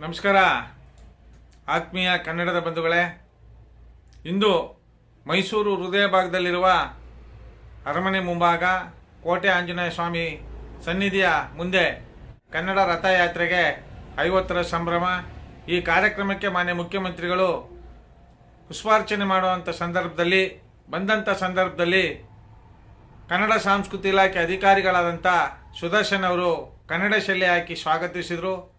ನಮಸ್ಕಾರ. ಆತ್ಮೀಯ ಕನ್ನಡದ ಬಂಧುಗಳೇ, ಇಂದು ಮೈಸೂರು ಹೃದಯ ಭಾಗದಲ್ಲಿರುವ ಅರಮನೆ ಮುಂಭಾಗ ಕೋಟೆ ಆಂಜನೇಯ ಸ್ವಾಮಿ ಸನ್ನಿಧಿಯ ಮುಂದೆ ಕನ್ನಡ ರಥಯಾತ್ರೆಗೆ ಐವತ್ತರ ಸಂಭ್ರಮ. ಈ ಕಾರ್ಯಕ್ರಮಕ್ಕೆ ಮಾನ್ಯ ಮುಖ್ಯಮಂತ್ರಿಗಳು ಪುಷ್ಪಾರ್ಚನೆ ಮಾಡುವಂಥ ಸಂದರ್ಭದಲ್ಲಿ ಬಂದಂಥ ಸಂದರ್ಭದಲ್ಲಿ ಕನ್ನಡ ಸಾಂಸ್ಕೃತಿ ಇಲಾಖೆ ಅಧಿಕಾರಿಗಳಾದಂಥ ಸುದರ್ಶನ್ ಅವರು ಕನ್ನಡ ಶೈಲಿ ಹಾಕಿ ಸ್ವಾಗತಿಸಿದರು.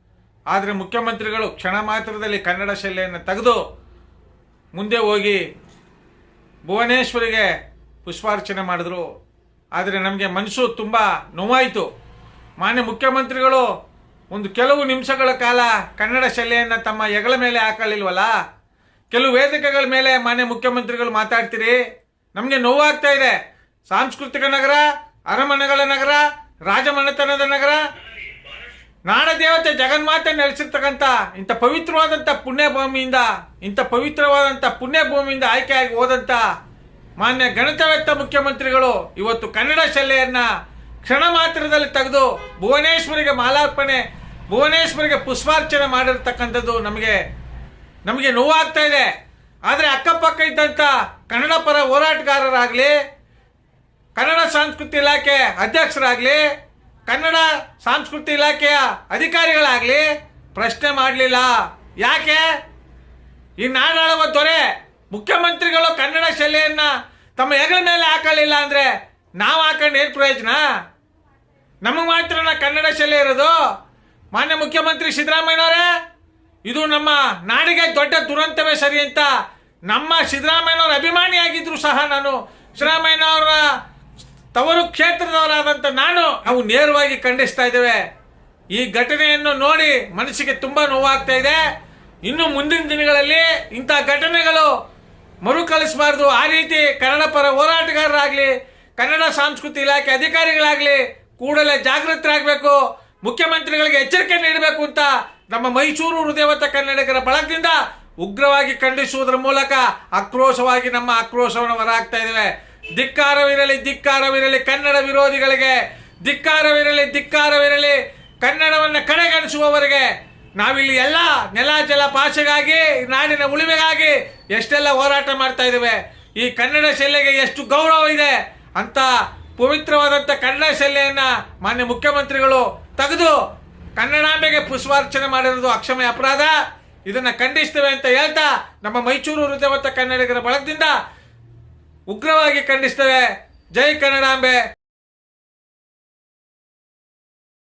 ಆದರೆ ಮುಖ್ಯಮಂತ್ರಿಗಳು ಕ್ಷಣ ಮಾತ್ರದಲ್ಲಿ ಕನ್ನಡ ಶೈಲಿಯನ್ನು ತೆಗೆದು ಮುಂದೆ ಹೋಗಿ ಭುವನೇಶ್ವರಿಗೆ ಪುಷ್ಪಾರ್ಚನೆ ಮಾಡಿದ್ರು. ಆದರೆ ನಮಗೆ ಮನಸ್ಸು ತುಂಬ ನೋವಾಯಿತು. ಮಾನ್ಯ ಮುಖ್ಯಮಂತ್ರಿಗಳು ಒಂದು ಕೆಲವು ನಿಮಿಷಗಳ ಕಾಲ ಕನ್ನಡ ಶೈಲಿಯನ್ನು ತಮ್ಮ ಹೆಗಲ ಮೇಲೆ ಹಾಕೊಳ್ಳಿಲ್ವಲ್ಲ ಕೆಲವು ವೇದಿಕೆಗಳ ಮೇಲೆ ಮಾನ್ಯ ಮುಖ್ಯಮಂತ್ರಿಗಳು ಮಾತಾಡ್ತೀರಿ. ನಮಗೆ ನೋವಾಗ್ತಾ ಇದೆ. ಸಾಂಸ್ಕೃತಿಕ ನಗರ, ಅರಮನೆಗಳ ನಗರ, ರಾಜಮನೆತನದ ನಗರ. ನಾಡದೇವತೆ ಜಗನ್ಮಾತೆ ನೆಲೆಸಿರ್ತಕ್ಕಂಥ ಇಂಥ ಪವಿತ್ರವಾದಂಥ ಪುಣ್ಯಭೂಮಿಯಿಂದ, ಇಂಥ ಪವಿತ್ರವಾದಂಥ ಪುಣ್ಯಭೂಮಿಯಿಂದ ಆಯ್ಕೆಯಾಗಿ ಹೋದಂಥ ಮಾನ್ಯ ಗಣಿತವೆತ್ತ ಮುಖ್ಯಮಂತ್ರಿಗಳು ಇವತ್ತು ಕನ್ನಡ ಶಲ್ಯೆಯನ್ನು ಕ್ಷಣ ಮಾತ್ರದಲ್ಲಿ ತೆಗೆದು ಭುವನೇಶ್ವರಿಗೆ ಮಾಲಾರ್ಪಣೆ, ಭುವನೇಶ್ವರಿಗೆ ಪುಷ್ಪಾರ್ಚನೆ ಮಾಡಿರ್ತಕ್ಕಂಥದ್ದು ನಮಗೆ ನಮಗೆ ನೋವಾಗ್ತಾ ಇದೆ. ಆದರೆ ಅಕ್ಕಪಕ್ಕ ಇದ್ದಂಥ ಕನ್ನಡ ಪರ ಹೋರಾಟಗಾರರಾಗಲಿ, ಕನ್ನಡ ಸಂಸ್ಕೃತಿ ಇಲಾಖೆ ಅಧ್ಯಕ್ಷರಾಗಲಿ, ಕನ್ನಡ ಸಂಸ್ಕೃತಿ ಇಲಾಖೆಯ ಅಧಿಕಾರಿಗಳಾಗಲಿ ಪ್ರಶ್ನೆ ಮಾಡಲಿಲ್ಲ. ಯಾಕೆ? ಈ ನಾಡಾಳುವ ದೊರೆ ಮುಖ್ಯಮಂತ್ರಿಗಳು ಕನ್ನಡ ಶೈಲಿಯನ್ನು ತಮ್ಮ ಹೆಗಲ ಮೇಲೆ ಹಾಕಲಿಲ್ಲ ಅಂದರೆ ನಾವು ಹಾಕೊಂಡು ಏನು ಪ್ರಯೋಜನ? ನಮಗೆ ಮಾತ್ರ ಕನ್ನಡ ಶೈಲಿ ಇರೋದು? ಮಾನ್ಯ ಮುಖ್ಯಮಂತ್ರಿ ಸಿದ್ದರಾಮಯ್ಯನವರೇ ಇದು ನಮ್ಮ ನಾಡಿಗೆ ದೊಡ್ಡ ದುರಂತವೇ ಸರಿ ಅಂತ ನಮ್ಮ ಸಿದ್ದರಾಮಯ್ಯನವರ ಅಭಿಮಾನಿಯಾಗಿದ್ರು ಸಹ ನಾನು. ಸಿದ್ದರಾಮಯ್ಯನವರ ತವರು ಕ್ಷೇತ್ರದವರಾದಂಥ ನಾನು ನಾವು ನೇರವಾಗಿ ಖಂಡಿಸ್ತಾ ಇದ್ದೇವೆ. ಈ ಘಟನೆಯನ್ನು ನೋಡಿ ಮನಸ್ಸಿಗೆ ತುಂಬ ನೋವಾಗ್ತಾ ಇದೆ. ಇನ್ನು ಮುಂದಿನ ದಿನಗಳಲ್ಲಿ ಇಂಥ ಘಟನೆಗಳು ಮರುಕಳಿಸಬಾರ್ದು ಆ ರೀತಿ ಕನ್ನಡ ಪರ ಹೋರಾಟಗಾರರಾಗಲಿ, ಕನ್ನಡ ಸಾಂಸ್ಕೃತಿ ಇಲಾಖೆ ಅಧಿಕಾರಿಗಳಾಗಲಿ ಕೂಡಲೇ ಜಾಗೃತರಾಗಬೇಕು, ಮುಖ್ಯಮಂತ್ರಿಗಳಿಗೆ ಎಚ್ಚರಿಕೆ ನೀಡಬೇಕು ಅಂತ ನಮ್ಮ ಮೈಸೂರು ಹೃದಯವತ್ತ ಕನ್ನಡಿಗರ ಬಳಗದಿಂದ ಉಗ್ರವಾಗಿ ಖಂಡಿಸುವುದರ ಮೂಲಕ ಆಕ್ರೋಶವಾಗಿ ನಮ್ಮ ಆಕ್ರೋಶವನ್ನು ಹೊರಹಾಕ್ತಾ ಇದ್ದೇವೆ. ಧಿಕ್ಕಾರವಿರಲಿ ಧಿಕ್ಕಾರವಿರಲಿ, ಕನ್ನಡ ವಿರೋಧಿಗಳಿಗೆ ಧಿಕ್ಕಾರವಿರಲಿ ಧಿಕ್ಕಾರವಿರಲಿ, ಕನ್ನಡವನ್ನು ಕಡೆಗಣಿಸುವವರಿಗೆ ನಾವಿಲ್ಲಿ ಎಲ್ಲ ನೆಲ, ಜಲ ಭಾಷೆಗಾಗಿ ನಾಡಿನ ಉಳಿವೆಗಾಗಿ ಎಷ್ಟೆಲ್ಲ ಹೋರಾಟ ಮಾಡ್ತಾ ಇದ್ದೇವೆ. ಈ ಕನ್ನಡ ಶೈಲಿಗೆ ಎಷ್ಟು ಗೌರವ ಇದೆ ಅಂತ ಪವಿತ್ರವಾದಂಥ ಕನ್ನಡ ಶೈಲೆಯನ್ನು ಮಾನ್ಯ ಮುಖ್ಯಮಂತ್ರಿಗಳು ತೆಗೆದು ಕನ್ನಡಾಂಬೆಗೆ ಪುಷ್ಪಾರ್ಚನೆ ಮಾಡಿರೋದು ಅಕ್ಷಮಯ ಅಪರಾಧ. ಇದನ್ನ ಖಂಡಿಸ್ತೇವೆ ಅಂತ ಹೇಳ್ತಾ ನಮ್ಮ ಮೈಸೂರು ಹೃದಯವತ್ತ ಕನ್ನಡಿಗರ ಬಳಗದಿಂದ ಉಗ್ರವಾಗಿ ಖಂಡಿಸ್ತೇವೆ. ಜೈ ಕನ್ನಡಾಂಬೆ.